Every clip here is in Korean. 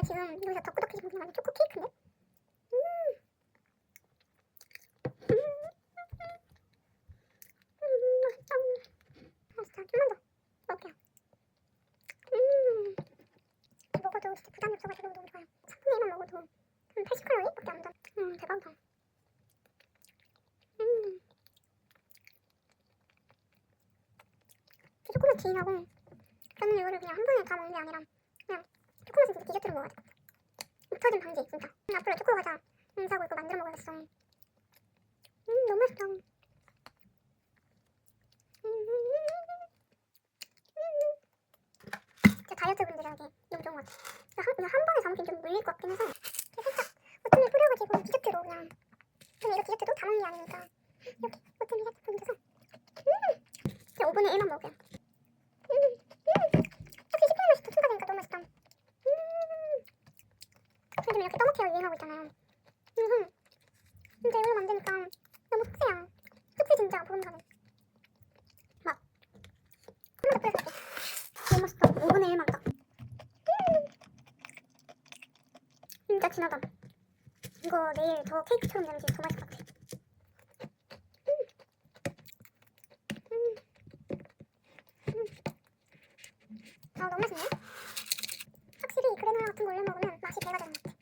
아 이거 지금 여기서 더 꾸덕해지면 그냥 완전 초코 케이크인데? 음. 음. 음, 맛있다. 아, 진짜 좀만 더 먹을게요. 음. 먹어도 진짜 부담이 없어가지고 너무 좋아요. 3분의 1만 먹어도 한 80칼로리밖에 안 나. 음, 대박이다. 음. 조금만 지인하고 저는 이거를 그냥 한 번에 다 먹는 게 아니라 디저트로 먹어야 돼. 묻혀진 방지 진짜. 음, 앞으로 초코 과자 음, 사고 이거 만들어 먹어야겠어. 음, 너무 맛있다. 음, 진짜 다이어트 분들에게 너무 좋은 것 같아. 한, 한 번에 다 먹긴 좀 물릴 것 같긴 해서 살짝 오트밀 뿌려가지고 디저트로 그냥 근데 이거 디저트도 다 먹는 게 아니니까 이렇게 오트밀 살짝 뿌려서 음! 진짜 5분의 1만 먹어요. 음, 음. 확실히 식품의 맛이 더 첨가되니까 너무 맛있다. 음. 요즘 이렇게 떠먹기가 유행 하고 있잖아요. 음. 진짜 만드니까 너무 속세야. 속세 진짜 보름가네. 막. 한번더 뿌려줄게. 너무 맛있다. 5분의 1만 딱. 음. 진짜 진하다. 이거 내일 더 케이크처럼 되는지 더 맛있을 것 같아. 음. 음. 아 너무 맛있네. 확실히 그래놀라 같은 거 올려 먹으면 맛이 배가 되는 것 같아.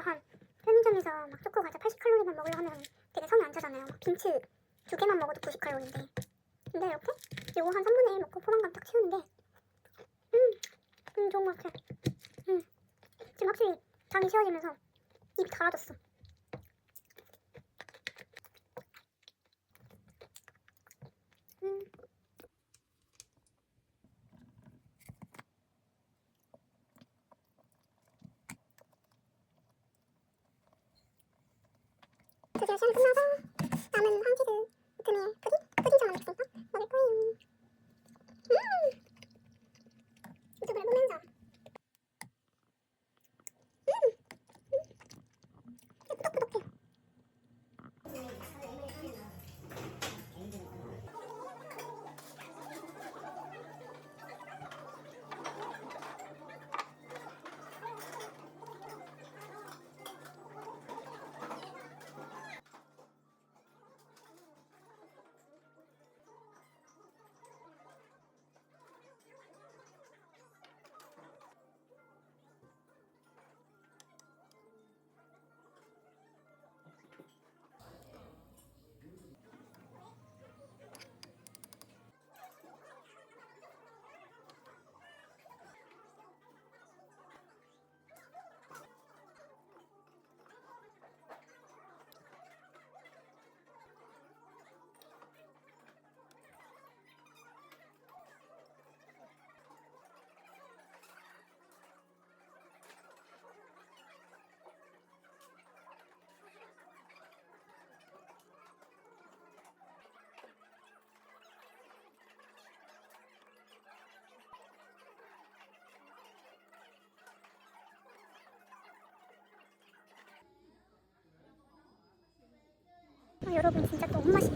한 편의점에서 막 초코 과자 80칼로리만 먹으려 하면 되게 성이 안 차잖아요. 막 빈츠 두 개만 먹어도 90칼로리인데. 근데 이렇게 이거 한 3분의 1 먹고 포만감 딱 채우는데 음, 음 좋은 것 같아. 음, 지금 확실히 잠이 쉬어지면서 입이 달아졌어. 음. 드디어 아, 여러분 진짜 또 엄맛이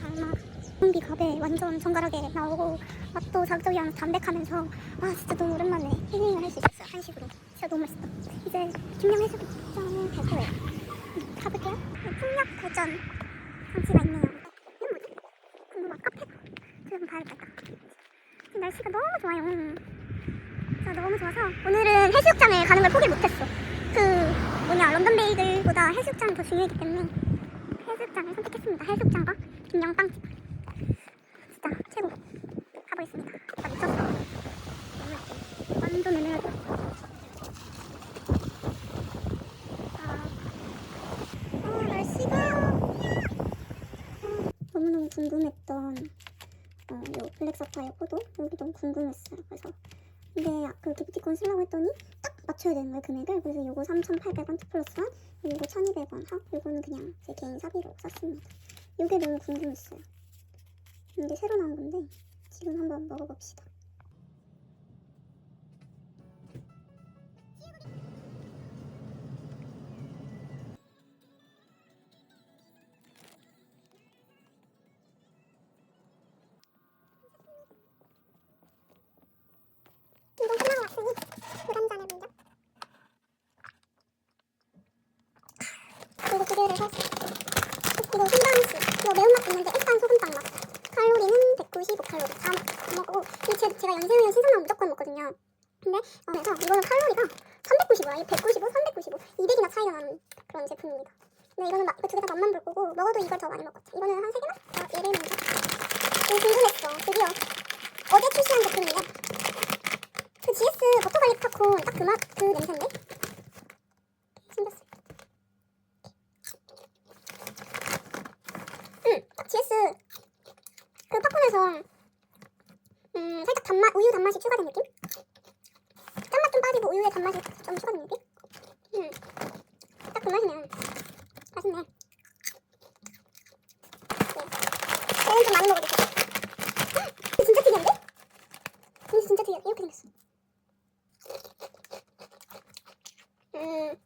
달마. 공비 갑에 완전 정갈하게 나오고 맛도 자극적이면서 담백하면서 아 진짜 너무 오랜만에 힐링을 할 수 있었어요 한식으로. 진짜 너무 맛있다. 이제 김영 해수욕장을 갈 거예요. 음, 가볼게요. 네, 풍력 대전. 장치가 있네요. 이게 뭐지? 궁금한 카페가 그럼 가야겠다. 지금 날씨가 너무 좋아요. 진짜 너무 좋아서 오늘은 해수욕장을 가는 걸 포기 못했어. 그 뭐냐 런던 베이글보다 해수욕장이 더 중요했기 때문에 해수욕장을 선택했습니다. 해수욕장과 김영 빵집. 진짜 최고. 가보겠습니다. 진짜 미쳤어. 완전 은은하죠. 아, 아 날씨가 아, 너무너무 궁금했던 어, 요 블랙 사파이어 포도 여기 너무 궁금했어요. 그래서 근데 그 기프티콘 쓰려고 했더니 딱 맞춰야 되는 거예요 금액을. 그래서 요거 3,800원 투 플러스 원, 요거 1,200원 합, 요거는 그냥 제 개인 사비로 샀습니다. 요게 너무 궁금했어요. 이게 새로 나온 건데 지금 한번 먹어봅시다. 제, 제가 연세우유 신선만 무조건 먹거든요. 근데 어, 그래서 이거는 칼로리가 395야. 195, 395 200이나 차이가 나는 그런 제품입니다. 근데 이거는 막, 이거 두개 다 맛만 볼 거고 먹어도 이걸 더 많이 먹었죠 이거는 한 3개나? 아, 얘를 먼저 이거 궁금했어. 드디어 어제 출시한 제품이에요 그 GS 버터갈릭 팝콘 딱 그 맛 그 냄새인데 생겼어. 응, 딱 GS 그 팝콘에서 음 살짝 단맛 우유 단맛이 추가된 느낌? 짠맛 좀 빠지고 우유의 단맛이 좀 추가된 느낌? 음, 딱 그 맛이네. 맛있네. 네. 얘는 좀 많이 먹어주세요. 헉, 진짜 특이한데? 근데 진짜 특이해. 이렇게 생겼어. 음,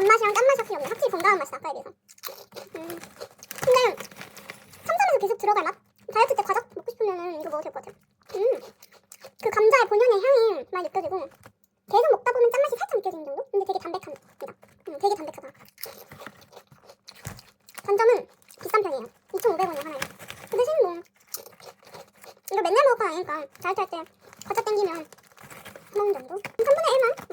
단맛이랑 짠맛이 확실히 없네. 확실히 건강한 맛이다, 아까에 비해서. 음, 근데 삼삼에서 계속 들어갈 맛? 다이어트 때 과자 먹고 싶으면 이거 먹어도 될 것 같아요. 음, 그 감자의 본연의 향이 많이 느껴지고 계속 먹다 보면 짠맛이 살짝 느껴지는 정도? 근데 되게 담백합니다. 음, 되게 담백하다. 단점은 비싼 편이에요. 2,500원이요, 하나에. 그 대신 뭐 이거 맨날 먹을 건 아니니까 다이어트 할 때 과자 땡기면 먹는 정도? 3분의 1만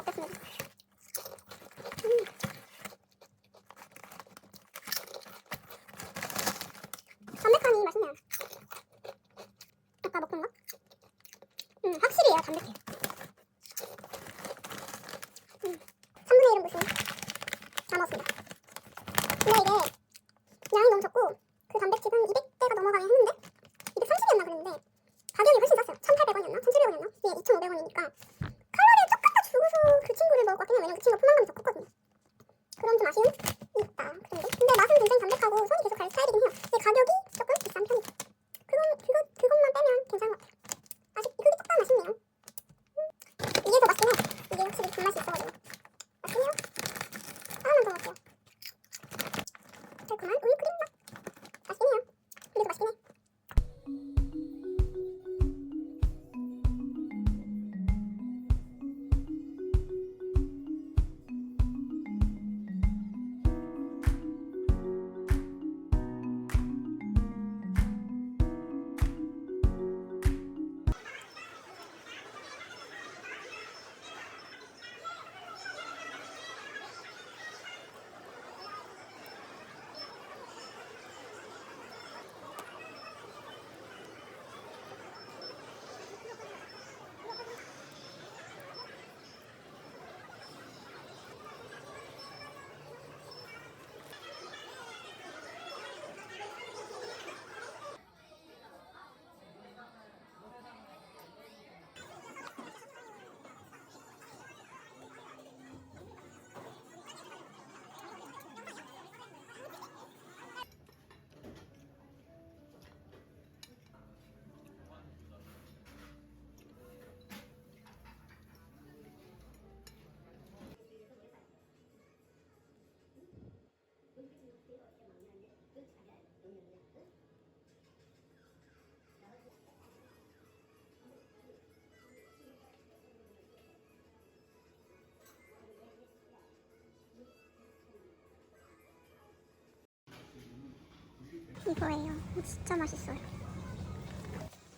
이거예요. 진짜 맛있어요.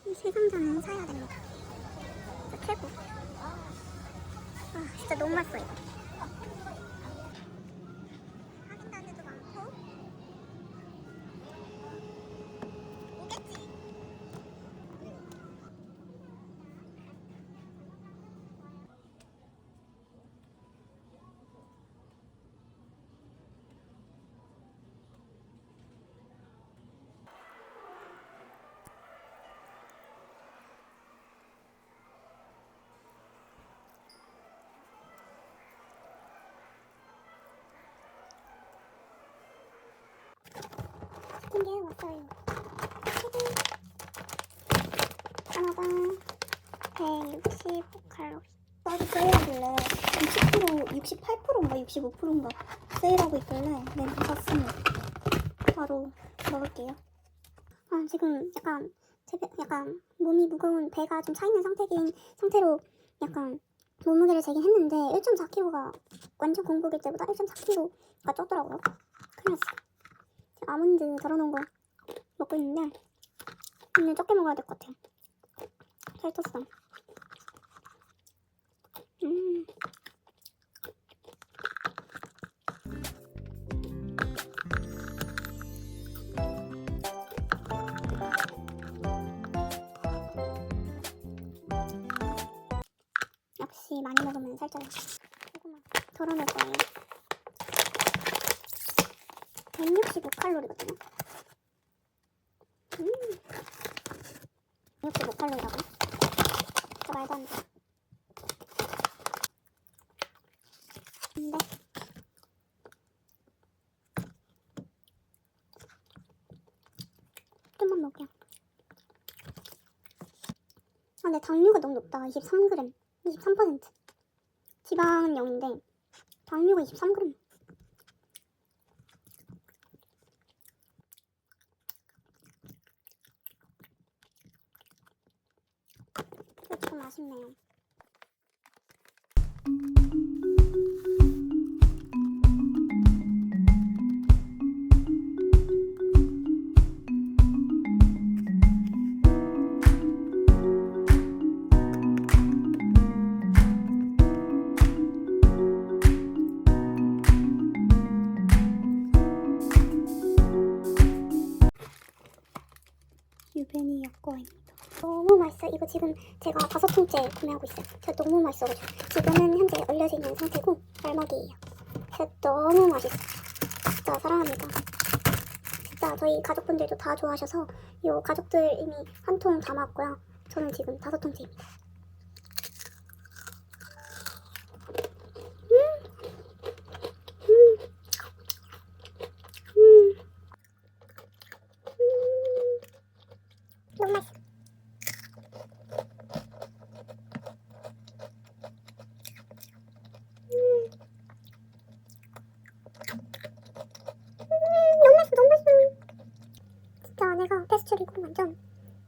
이세 상자는 사야 됩니다. 최고. 아, 진짜 너무 맛있어 이거. 시킨 게 왔어요. 하나당 165칼로리. 싸게 세일하길래 60% 68%인가 65%인가 세일하고 있길래 네 샀습니다. 바로 먹을게요. 아, 지금 약간 제 배- 약간 몸이 무거운 배가 좀 차 있는 상태긴 상태로 약간 몸무게를 재긴 했는데 1.4kg가 완전 공복일 때보다 1.4kg가 쪘더라고요. 큰일 났어. 지금 아몬드 덜어놓은 거 먹고 있는데 오늘 적게 먹어야 될 것 같아요. 살 떴어. 음. 역시 많이 먹으면 살쪄요. 조금만 덜어낼 거예요. 165칼로리거든요. 음. 165칼로리라고? 진짜 말도 안 돼. 근데 좀만 먹을게요. 아, 근데 당류가 너무 높다. 23g. 23%. 지방은 0인데 당류가 23g. 조금 통째 구매하고 있어요. 진짜 너무 맛있어가지고 지금은 현재 얼려져 있는 상태고 알먹이에요. 진짜 너무 맛있어. 진짜 사랑합니다. 진짜 저희 가족분들도 다 좋아하셔서 이 가족들 이미 한 통 담았고요. 저는 지금 다섯 통째입니다. 음, 음, 음, 음. 너무 맛있어. 너무 맛있어 너무 맛있어 진짜 내가 페스츄리고 완전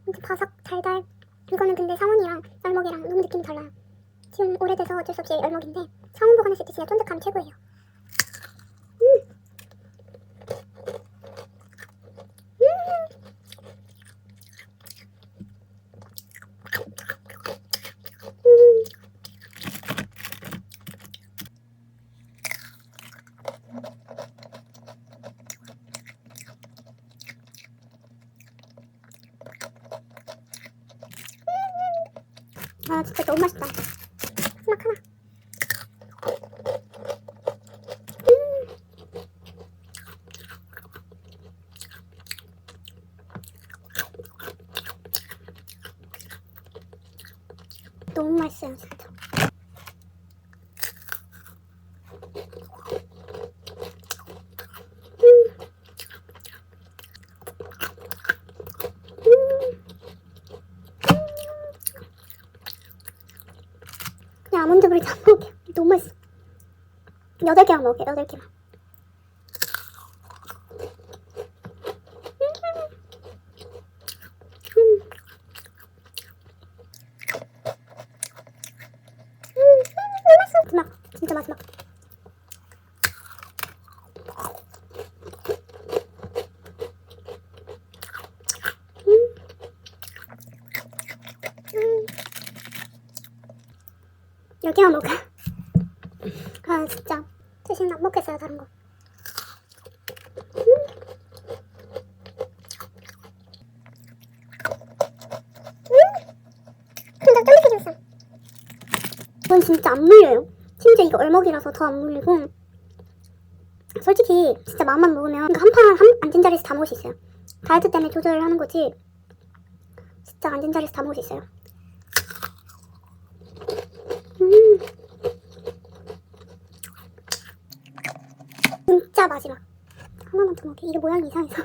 완전 바삭 달달 이거는 근데 상원이랑 열먹이랑 너무 느낌이 달라요 지금 오래돼서 어쩔 수 없이 열먹인데 상온 보관했을 때 진짜 쫀득함 최고예요 음. 음. 아 진짜 너무 맛있다 마지막 하나 음. 너무 맛있어요 진짜 그냥 아몬드 브리즈 안 먹을게요. 너무 맛있어. 여덟 개만 먹을게요. 여덟 개만. 음. 음, 너무 맛있어. 마지막, 진짜 마지막. 음. 음. 여기만 먹어. 아 진짜 대신 안 먹겠어요 다른 거. 음. 음. 이건 진짜 안 물려요. 심지어 이거 얼먹이라서 더 안 물리고. 솔직히 진짜 마음만 먹으면 한판 한 앉은 자리에서 다 먹을 수 있어요. 다이어트 때문에 조절하는 거지. 진짜 앉은 자리에서 다 먹을 수 있어요. 음. 진짜 마지막. 하나만 더 먹게. 이게 모양이 이상해서.